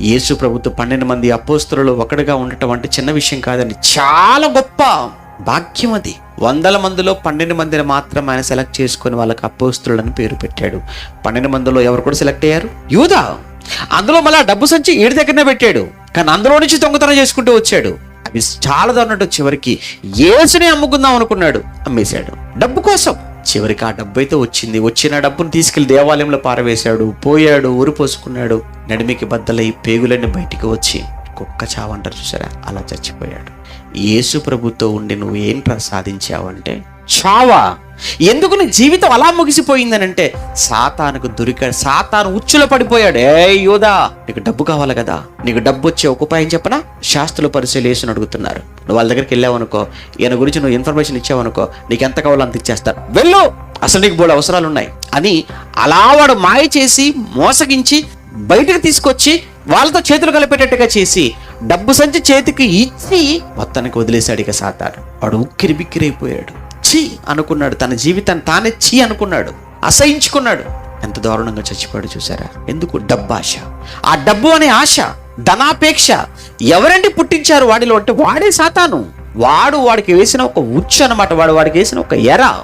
యేసు ప్రభుత్వ పన్నెండు మంది అపోస్తులలో ఒకటిగా ఉండటం అంటే చిన్న విషయం కాదండి. చాలా గొప్ప భాగ్యం అది. వందల మందిలో పన్నెండు మందిని మాత్రం ఆయన సెలెక్ట్ చేసుకుని వాళ్ళకి అపోస్తులని పేరు పెట్టాడు. పన్నెండు మందిలో ఎవరు కూడా సెలెక్ట్ అయ్యారు? యూదా. అందులో మళ్ళీ డబ్బు సంచి ఏడు దగ్గరనే పెట్టాడు. కానీ అందులో నుంచి దొంగతనం చేసుకుంటూ వచ్చాడు. అవి చాలా అన్నట్టు చివరికి. ఏసుని అమ్ముకుందాం అనుకున్నాడు. అమ్మేశాడు. డబ్బు కోసం. చివరికి ఆ డబ్బు అయితే వచ్చింది. వచ్చిన డబ్బును తీసుకెళ్ళి దేవాలయంలో పారవేశాడు. పోయాడు ఊరు పోసుకున్నాడు. నడిమికి బద్దలై పేగులన్నీ బయటికి వచ్చి కుక్క చావంటారు చూసారా అలా చచ్చిపోయాడు. యేసు ప్రభుతో ఉండి నువ్వు ఏం ప్రసాదించావంటే చావా? ఎందుకు నీ జీవితం అలా ముగిసిపోయిందనంటే సాతానుకు దొరిక సాతాను ఉచ్చులో పడిపోయాడు. ఏ యోదా నీకు డబ్బు కావాలి కదా. నీకు డబ్బు వచ్చే ఒక ఉపాయం చెప్పనా? శాస్త్రులు పరిశీలేషన్ అడుగుతున్నారు. నువ్వు వాళ్ళ దగ్గరికి వెళ్ళావనుకో ఈయన గురించి నువ్వు ఇన్ఫర్మేషన్ ఇచ్చావనుకో నీకు ఎంత కావాలో అంత ఇచ్చేస్తారు. వెళ్ళు! అసలు నీకు బోడు అవసరాలు ఉన్నాయి. అని అలా వాడు మాయ చేసి మోసగించి బయటకు తీసుకొచ్చి వాళ్ళతో చేతులు కలిపేటట్టుగా చేసి డబ్బు సంచి చేతికి ఇచ్చి మొత్తానికి వదిలేశాడు ఇక సాతాను. వాడు ఉక్కిరి బిక్కిరైపోయాడు ఛీ అనుకున్నాడు. తన జీవితాన్ని తానే చి అనుకున్నాడు. అసహించుకున్నాడు. ఎంత దారుణంగా చచ్చిపోయాడు చూసారా? ఎందుకు? డబ్బు ఆశ ఆ డబ్బు అనే ఆశ ధనాపేక్ష ఎవరండి పుట్టించారు వాడిలో? అంటే వాడే సాతాను. వాడు వాడికి వేసిన ఒక ఉచ్చు అన్నమాట. వాడు వాడికి వేసిన ఒక ఎర.